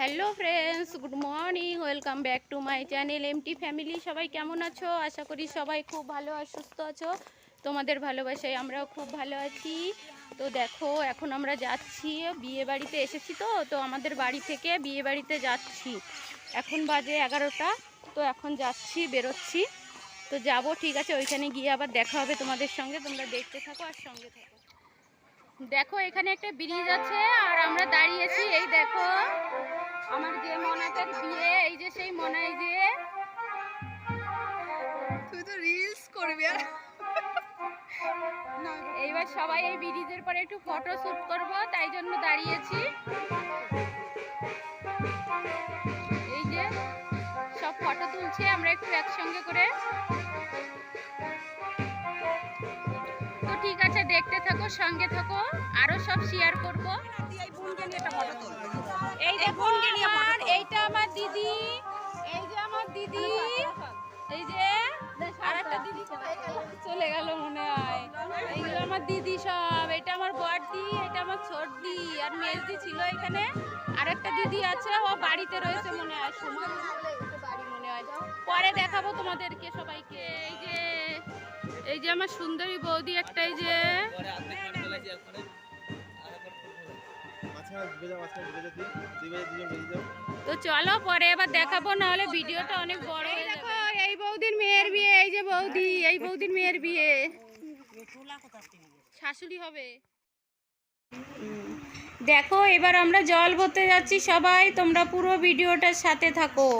Hello friends, good morning, welcome back to my channel MT family. সবাই কেমন আছো? আশা করি সবাই খুব ভালো আর সুস্থ আছো। তোমাদের ভালোবাসায় আমরাও খুব ভালো আছি। তো দেখো, এখন আমরা যাচ্ছি, বিয়ে বাড়িতে এসেছি তো তো আমাদের বাড়ি থেকে বিয়ে বাড়িতে যাচ্ছি। এখন বাজে এগারোটা, তো এখন যাচ্ছি, বেরোচ্ছি। তো যাব, ঠিক আছে, ওইখানে গিয়ে আবার দেখা হবে তোমাদের সঙ্গে। তোমরা দেখতে থাকো আর সঙ্গে থাকো। দেখো, এখানে একটা ব্রিজ আছে, আর আমরা দাঁড়িয়েছি, এই দেখো। আমার যে মনাতের বিয়ে এই যে সেই মনা এই যে। তুই তো রিলস করবি আর। এইবার সবাই এই ব্রিজের পরে একটু ফটো শুট করব তাই জন্য দাঁড়িয়েছি। এই যে সব ফটো তুলছে আমরা একটু একসঙ্গে করে। দেখতে থাকো, সঙ্গে থাকো, আরও সব শেয়ার করব। এই photo আমার এইটা আমার দিদি, এই যে আমার দিদি, এই যে আর একটা দিদি চলে গেল মনে হয়। এইগুলো আমার দিদি সব এটা আমার বড়দি এটা আমার ছোটদি, আর মেজদি ছিল এখানে। আর একটা দিদি আছে, ও বাড়িতে রয়েছে মনে হয় সময় বাড়ি মনে হয় পরে দেখাবো তোমাদেরকে সবাইকে। এই যে এই যে আমার সুন্দরী বৌদি একটা এই যে তো চলো পরে এবার দেখাবো নাহলে ভিডিওটা অনেক বড় হয়ে যাবে। এই বৌদির মেয়ের বিয়ে এই যে বৌদি এই বৌদির মেয়ের বিয়ে। শাশুড়ি হবে। দেখো এবার আমরা জল ভরতে যাচ্ছি সবাই তোমরা পুরো ভিডিওটার সাথে থাকো।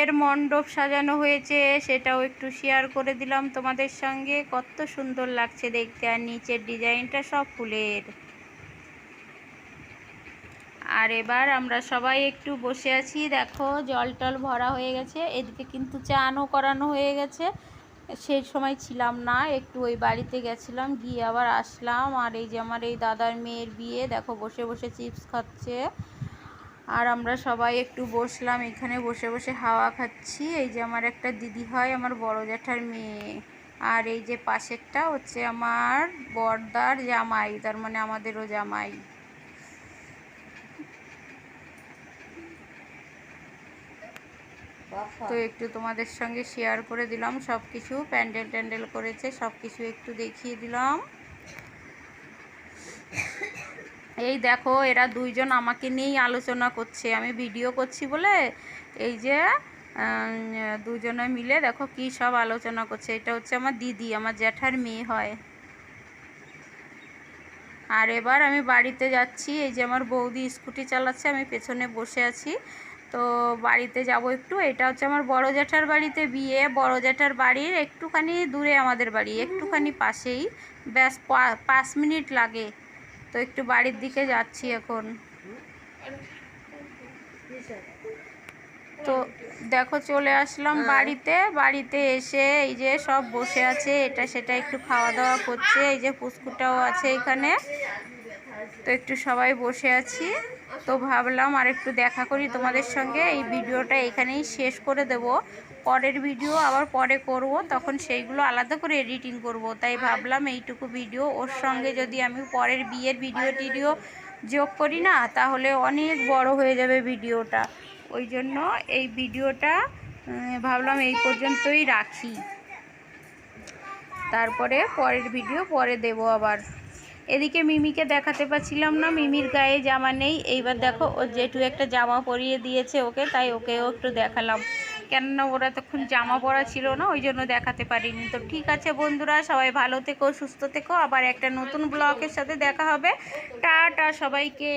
বিয়ের মণ্ডপ সাজানো হয়েছে, সেটাও একটু শেয়ার করে দিলাম তোমাদের সঙ্গে। কত সুন্দর লাগছে দেখতে, আর নিচের ডিজাইনটা সব ফুলের। আর এবার আমরা সবাই একটু বসে আছি, দেখো জল টল ভরা হয়ে গেছে, এদিকে কিন্তু চানও করানো হয়ে গেছে। সেই সময় ছিলাম না, একটু ওই বাড়িতে গেছিলাম, গিয়ে আবার আসলাম। আর এই যে আমার এই দাদার মেয়ের বিয়ে, দেখো বসে বসে চিপস খাচ্ছে। আর আমরা সবাই একটু বসলাম, এখানে বসে বসে হাওয়া খাচ্ছি। এই যে আমার একটা দিদি হয়, আমার বড় জ্যাঠার মেয়ে। আর এই যে পাশেরটা হচ্ছে আমার বড়দার জামাই, তার মানে আমাদেরও জামাই। তো একটু তোমাদের সঙ্গে শেয়ার করে দিলাম সব কিছু প্যান্ডেল ট্যান্ডেল করেছে সব কিছু একটু দেখিয়ে দিলাম। এই দেখো, এরা দুইজন আমাকে নিয়েই আলোচনা করছে, আমি ভিডিও করছি বলে। এই যে দুজনে মিলে দেখো কি সব আলোচনা করছে। এটা হচ্ছে আমার দিদি, আমার জ্যাঠার মেয়ে হয়। আর এবার আমি বাড়িতে যাচ্ছি। এই যে আমার বৌদি স্কুটি চালাচ্ছে, আমি পেছনে বসে আছি। তো বাড়িতে যাব একটু। এটা হচ্ছে আমার বড় জ্যাঠার বাড়িতে বিয়ে। বড় জ্যাঠার বাড়ির একটুখানি দূরে আমাদের বাড়ি, একটুখানি পাশেই। ব্যাস পাঁচ মিনিট লাগে। তো একটু বাড়ির দিকে যাচ্ছি এখন। তো দেখো চলে আসলাম বাড়িতে। বাড়িতে এসে এই যে সব বসে আছে এটা সেটা একটু খাওয়া দাওয়া করছে এই যে পুস্কুটাও আছে এখানে। তো একটু সবাই বসে আছি। তো ভাবলাম আর একটু দেখা করি তোমাদের সঙ্গে। এই ভিডিওটা এখানেই শেষ করে দেব। পরের ভিডিও আবার পরে করব, তখন সেইগুলো আলাদা করে এডিটিং করব। তাই ভাবলাম এইটুকু ভিডিও ওর সঙ্গে যদি আমি পরের বিয়ের ভিডিও টিডিও যোগ করি না, তাহলে অনেক বড় হয়ে যাবে ভিডিওটা। ওই জন্য এই ভিডিওটা ভাবলাম এই পর্যন্তই রাখি। তারপরে পরের ভিডিও পরে দেব আবার। এদিকে মিমিকে দেখাতে পারছিলাম না, মিমির গায়ে জামা নেই। এইবার দেখো ও জেঠু একটা জামা পরিয়ে দিয়েছে ওকে, তাই ওকেও একটু দেখালাম। কেননা ওরা তখন জামা পরা ছিল না, ওই জন্য দেখাতে পারিনি। তো ঠিক আছে বন্ধুরা, সবাই ভালো থেকো, সুস্থ থেকো। আবার একটা নতুন ব্লগের সাথে দেখা হবে। টা টা সবাইকে।